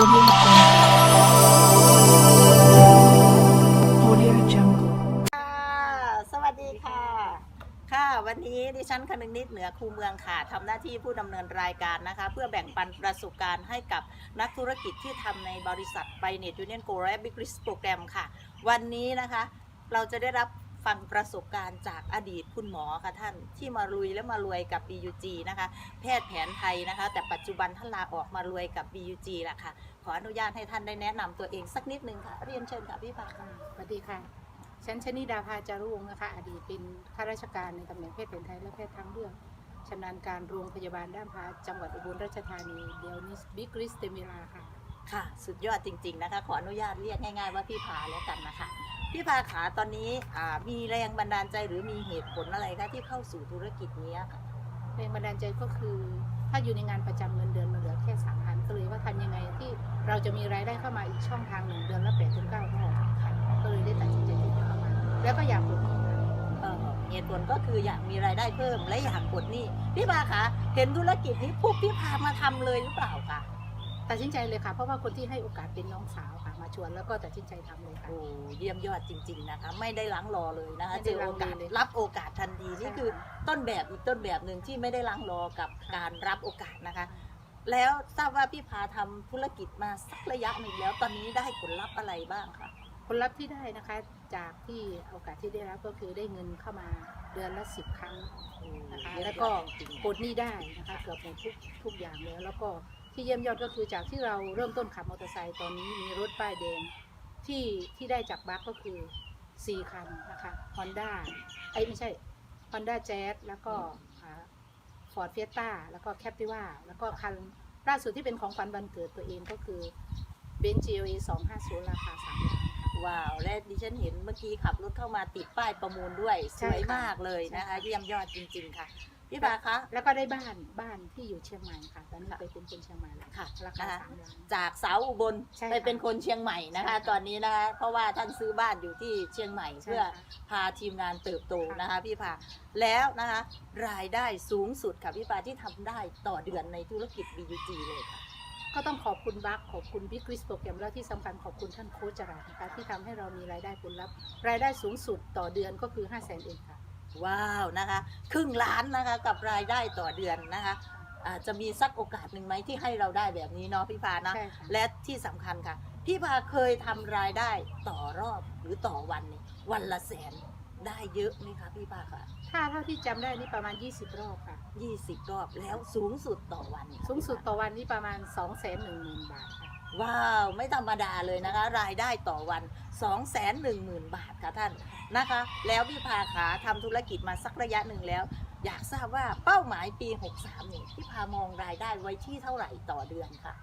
สวัสดีค่ะ ค่ะ วันนี้ดิฉันคนึงนิดเหนือคูเมืองค่ะทำหน้าที่ผู้ดำเนินรายการนะคะ เพื่อแบ่งปันประสบการณ์ให้กับนักธุรกิจที่ทำในบริษัทไบเน็ตยูเนียนโกลและบิ๊กริสโปรแกรมค่ะ วันนี้นะคะ เราจะได้รับ ฟังประสบการณ์จากอดีตคุณหมอค่ะท่านที่มาลุยและมารวยกับ BUG นะคะ แพทย์แผนไทยนะคะ แต่ปัจจุบันท่านลาออกมารวยกับ BUG ละค่ะ ขออนุญาตให้ท่านได้แนะนำตัวเองสักนิดนึงค่ะ เรียนเชิญค่ะพี่ปาค่ะ สวัสดีค่ะ ฉันชนิดาภาจารุวงศ์นะคะ อดีตเป็นข้าราชการในตำแหน่งแพทย์แผนไทยและแพทย์ทางเลือกชำนาญการโรงพยาบาลด้านพาจังหวัดอุบลราชธานี เดี๋ยวนี้บิ๊กริสเตมิลาค่ะ ค่ะ สุดยอดจริง ๆนะคะ ขออนุญาตเรียกง่ายๆว่าพี่พาแล้วกันนะคะ พี่พาขาตอนนี้อ่ามีแรงบันดาลใจหรือมีเหตุผลอะไรคะที่เข้าสู่ธุรกิจนี้ค่ะแรงบันดาลใจก็คือ ถ้าอยู่ในงานประจำเงินเดือนมันเหลือแค่สามพันก็เลยว่าทำยังไงที่เราจะมีรายได้เข้ามาอีกช่องทางหนึ่งเดือนละแปดถึงเก้าพันก็เลยได้ตัดสินใจที่จะเข้ามาแล้วก็อยากปลดหนี้ค่ะเอ่อเหตุผลก็คืออยากมีรายได้เพิ่มและอยากปลดหนี้พี่พาคะเห็นธุรกิจนี้ปุ๊บพี่พามาทำเลยหรือเปล่าคะ ตัดสินใจเลยค่ะ เพราะว่าคนที่ให้โอกาสเป็นน้องสาวค่ะ มาชวนแล้วก็ตัดสินใจทำเลยค่ะ โอ้เยี่ยมยอดจริง ๆนะคะ ไม่ได้ล้างรอเลยนะคะไม่เจได้อลัโองเลกาสเลยรับโอกาสทันทีนี่คือต้นแบบอีกต้นแบบหนึ่งที่ไม่ได้ล้างรอกับค่ะ การรับโอกาสนะคะ แล้วทราบว่าพี่พาทำธุรกิจมาสักระยะหนึ่งแล้วตอนนี้ได้ผลลัพธ์อะไรบ้างคะผลลัพธ์ที่ได้นะคะจากที่โอกาสที่ได้รับก็คือได้เงินเข้ามาเดือนละสิบครั้ง นะคะเยี่ยมแล้วก็ยอดจริงๆปลดหนี้ได้นะคะเกือบหมดทุกทุกอย่างแล้วแล้วก็ ที่เยี่ยมยอดก็คือจากที่เราเริ่มต้นขับมอเตอร์ไซค์ตอนนี้มีรถป้ายแดงที่ที่ได้จากบัคก็คือสี่คันนะคะ Honda ไอ้ยไม่ใช่ Honda Jazz แล้วก็ฟอร์ดเฟียต้าแล้วก็ Captiva แล้วก็คันล่าสุดที่เป็นของขวัญวันเกิดตัวเองก็คือเบนซ์ GLE 250 ราคา3ล้านค่ะว้าว และดิฉันเห็นเมื่อกี้ขับรถเข้ามาติดป้ายประมูลด้วยสใช่วยค่ะมากเลยนะคะใช่ค่ะเยี่ยมยอดจริง ๆ ค่ะ พี่พาคะแล้วก็ได้บ้านบ้านที่อยู่เชียงใหม่ค่ะ ตอนนี้ค่ะไปเป็นคนเชียงใหม่แล้วค่ะราคานะคะสามล้าน จากสาวอุบลใช่ไปค่ะเป็นคนเชียงใหม่นะคะ ใช่ค่ะตอนนี้นะคะเพราะว่าท่านซื้อบ้านอยู่ที่เชียงใหม่ ใช่เพื่อค่ะพาทีมงานเติบโตค่ะนะคะ พี่พาแล้วนะคะ รายได้สูงสุดค่ะพี่พาที่ทำได้ต่อเดือนในธุรกิจ BUG เลยค่ะ ก็ต้องขอบคุณบัคขอบคุณบิ๊กริสโปรแกรมแล้วที่สำคัญขอบคุณท่านโค้ชจรัสนะคะที่ทำให้เรามีรายได้ผลลัพธ์รายได้สูงสุดต่อเดือนก็คือ 5 0 0 0 0 0เองค่ะ ว้าวนะคะ ครึ่งล้านนะคะกับรายได้ต่อเดือนนะคะอาจะมีสักโอกาสหนึ่งไหมที่ให้เราได้แบบนี้เนาะพี่พานะ ใช่ค่ะ และที่สำคัญค่ะ พี่พาเคยทำรายได้ต่อรอบหรือต่อวันเนี่ยวันละแสนได้เยอะไหมคะพี่พาค่ะถ้าเท่าที่จำได้นี่ประมาณ 20 รอบค่ะ 20 รอบแล้วสูงสุดต่อวันค่ะสูงสุดต่อวันนี่ประมาณ 2 1 0 0 0 0 บาทค่ะ ว้าว ไม่ธรรมดาเลยนะคะ รายได้ต่อวัน 2 1 0 0 0 0 บาทค่ะท่านนะคะ แล้วพี่พาขาทำธุรกิจมาสักระยะหนึ่งแล้ว อยากทราบว่าเป้าหมายปี 63 นี่พี่พามองรายได้ไว้ที่เท่าไหร่ต่อเดือนค่ะ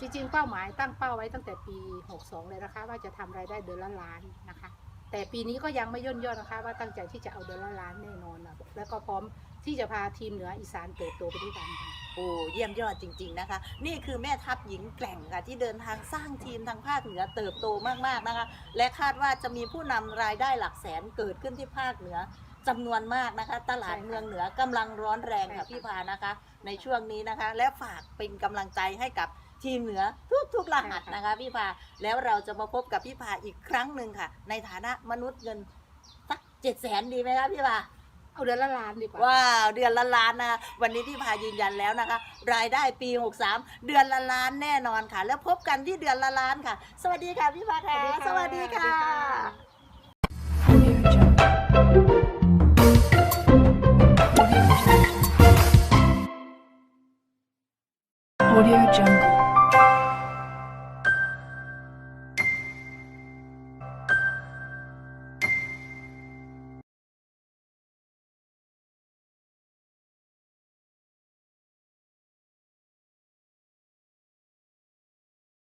จริงๆ เป้าหมายตั้งเป้าไว้ตั้งแต่ปี 62 เลยนะคะ ว่าจะทำรายได้เดือนละล้านนะคะ แต่ปีนี้ก็ยังไม่ย่นย่อนะคะ ว่าตั้งใจที่จะเอาเดือนละล้านแน่นอนนะแล้วก็พร้อมที่จะพาทีมเหนืออีสานเติบโตไปด้วยกันค่ะ โอ้เยี่ยมยอดจริง ๆนะคะ นี่คือแม่ทัพหญิงแกร่งค่ะที่เดินทางสร้างทีมทางภาคเหนือเติบโตมากๆนะคะ และคาดว่าจะมีผู้นำรายได้หลักแสนเกิดขึ้นที่ภาคเหนือจำนวนมากนะคะ ตลาดใช่ค่ะเมืองเหนือกำลังร้อนแรงใช่ค่ะค่ะพี่พานะคะ ในช่วงนี้นะคะ และฝากเป็นกำลังใจให้กับทีมเหนือทุกๆรหัสนะคะพี่พาแล้วเราจะมาพบกับพี่พาอีกครั้งหนึ่งค่ะ ในฐานะมนุษย์เงินสักเจ็ดแสนดีไหมคะพี่พา เอาเดือนละล้านดีกว่า ว้าวเดือนละล้านนะคะวันนี้พี่พายืนยันแล้วนะคะ รายได้ปี 63 เดือนละล้านแน่นอนค่ะ แล้วพบกันที่เดือนละล้านค่ะ สวัสดีค่ะพี่พาค่ะสวัสดีค่ะ สวัสดีค่ะ